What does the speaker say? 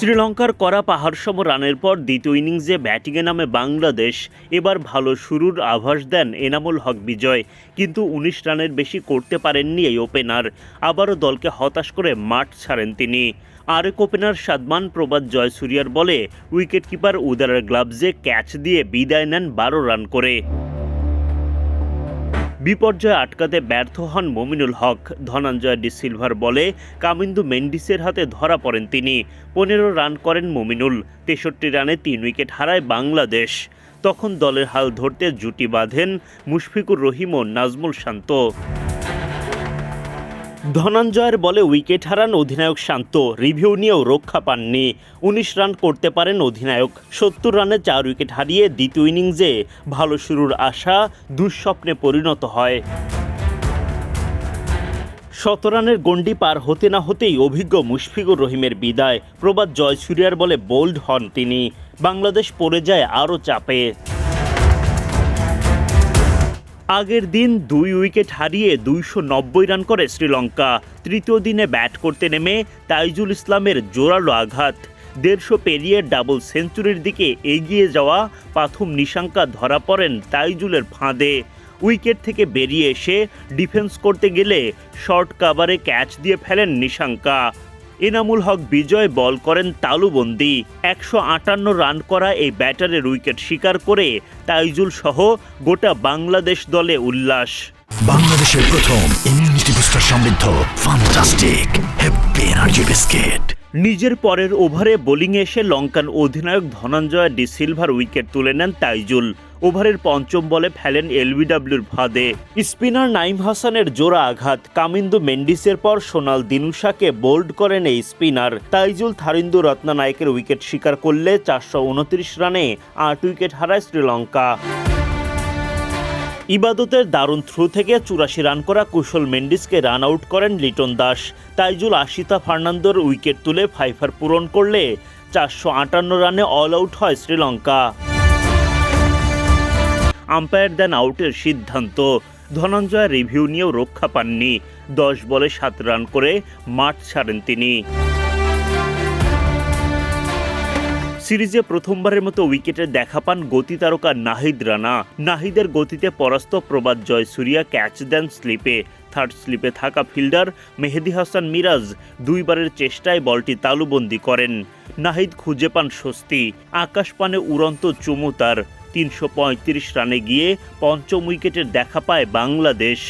শ্রীলঙ্কার করা পাহাড়সম রানের পর দ্বিতীয় ইনিংসে ব্যাটিংয়ে নামে বাংলাদেশ। এবার ভালো শুরুর আভাস দেন এনামুল হক বিজয়। কিন্তু উনিশ রানের বেশি করতে পারেননি এই ওপেনার। আবারও দলকে হতাশ করে মাঠ ছাড়েন তিনি। আরেক ওপেনার সাদমান প্রবাদ জয়সুরিয়ার বলে, উইকেটকিপার উদারের গ্লাভসে ক্যাচ দিয়ে বিদায় নেন বারো রান করে। বিপর্যয় আটকাতে ব্যর্থ হন মমিনুল হক। ধনঞ্জয় ডি সিলভার বলে কামিন্দু মেন্ডিসের হাতে ধরা পড়েন তিনি। পনেরো রান করেন মমিনুল, তেষট্টি রানে তিন উইকেট হারায় বাংলাদেশ। তখন দলের হাল ধরতে জুটি বাঁধেন মুশফিকুর রহিম ও নাজমুল শান্ত। ধনঞ্জয়ের বলে উইকেট হারান অধিনায়ক শান্ত। রিভিউ নিয়েও রক্ষা পাননি। উনিশ রান করতে পারেন অধিনায়ক। সত্তর রানে চার উইকেট হারিয়ে দ্বিতীয় ইনিংসে ভালো শুরুর আশা দুঃস্বপ্নে পরিণত হয়। শত রানের গণ্ডি পার হতে না হতেই অভিজ্ঞ মুশফিকুর রহিমের বিদায়। প্রবাদ জয়সুরিয়ার বলে বোল্ড হন তিনি। বাংলাদেশ পড়ে যায় আরও চাপে। আগের দিন দুই উইকেট হারিয়ে দুইশো নব্বই রান করে শ্রীলঙ্কা। তৃতীয় দিনে ব্যাট করতে নেমে তাইজুল ইসলামের জোরালো আঘাত। দেড়শো পেরিয়ে ডাবল সেঞ্চুরির দিকে এগিয়ে যাওয়া প্রথম নিশাঙ্কা ধরা পড়েন তাইজুলের ফাঁদে। উইকেট থেকে বেরিয়ে এসে ডিফেন্স করতে গেলে শর্ট কাভারে ক্যাচ দিয়ে ফেলেন নিশাঙ্কা। এনামুল হক বিজয় বল করেন তালুবন্দি। একশো আটান্ন রান করা এই ব্যাটারের উইকেট শিকার করে তাইজুল সহ গোটা বাংলাদেশ দলে উল্লাস। বাংলাদেশের প্রথম ইমিউনিটি বুস্টার সমৃদ্ধ ফান্টাস্টিক হ্যাপি এনার্জি বিস্কিট নিজের পরের ওভারে বোলিংয়ে এসে লঙ্কান অধিনায়ক ধনঞ্জয় ডি সিলভার উইকেট তুলে নেন তাইজুল। ওভারের পঞ্চম বলে ফেলেন এলবিডব্লিউর ফাঁদে। স্পিনার নাইম হাসানের জোড়া আঘাত কামিন্দু মেন্ডিসের পর সোনাল দিনুশাকে বোল্ড করেন এই স্পিনার। তাইজুল থারিন্দু রত্নানায়কের উইকেট শিকার করলে চারশো উনত্রিশ রানে আট উইকেট হারায় শ্রীলঙ্কা। ইবাদতের দারুণ থ্রু থেকে চুরাশি রান করা কুশল মেন্ডিসকে রান আউট করেন লিটন দাস। তাইজুল আশিতা ফার্নান্দোর উইকেট তুলে ফাইফার পূরণ করলে চারশো আটান্ন রানে অল আউট হয় শ্রীলঙ্কা। আম্পায়ার দেন আউটের সিদ্ধান্ত। ধনঞ্জয় রিভিউ নিয়েও রক্ষা পাননি। দশ বলে সাত রান করে মাঠ ছাড়েন তিনি। সিরিজে প্রথমবারের মতো উইকেটে দেখা পান গতি তারকা নাহিদ রানা। নাহিদের গতিতে পরাস্ত প্রবাদ জয়সুরিয়া ক্যাচ দেন স্লিপে। থার্ড স্লিপে থাকা ফিল্ডার মেহেদি হাসান মিরাজ দুইবারের চেষ্টায় বলটি তালুবন্দি করেন। নাহিদ খুঁজে পান স্বস্তি। আকাশ পানে উড়ন্ত চুমু তার। তিনশো পঁয়ত্রিশ রানে গিয়ে পঞ্চম উইকেটের দেখা পায় বাংলাদেশ।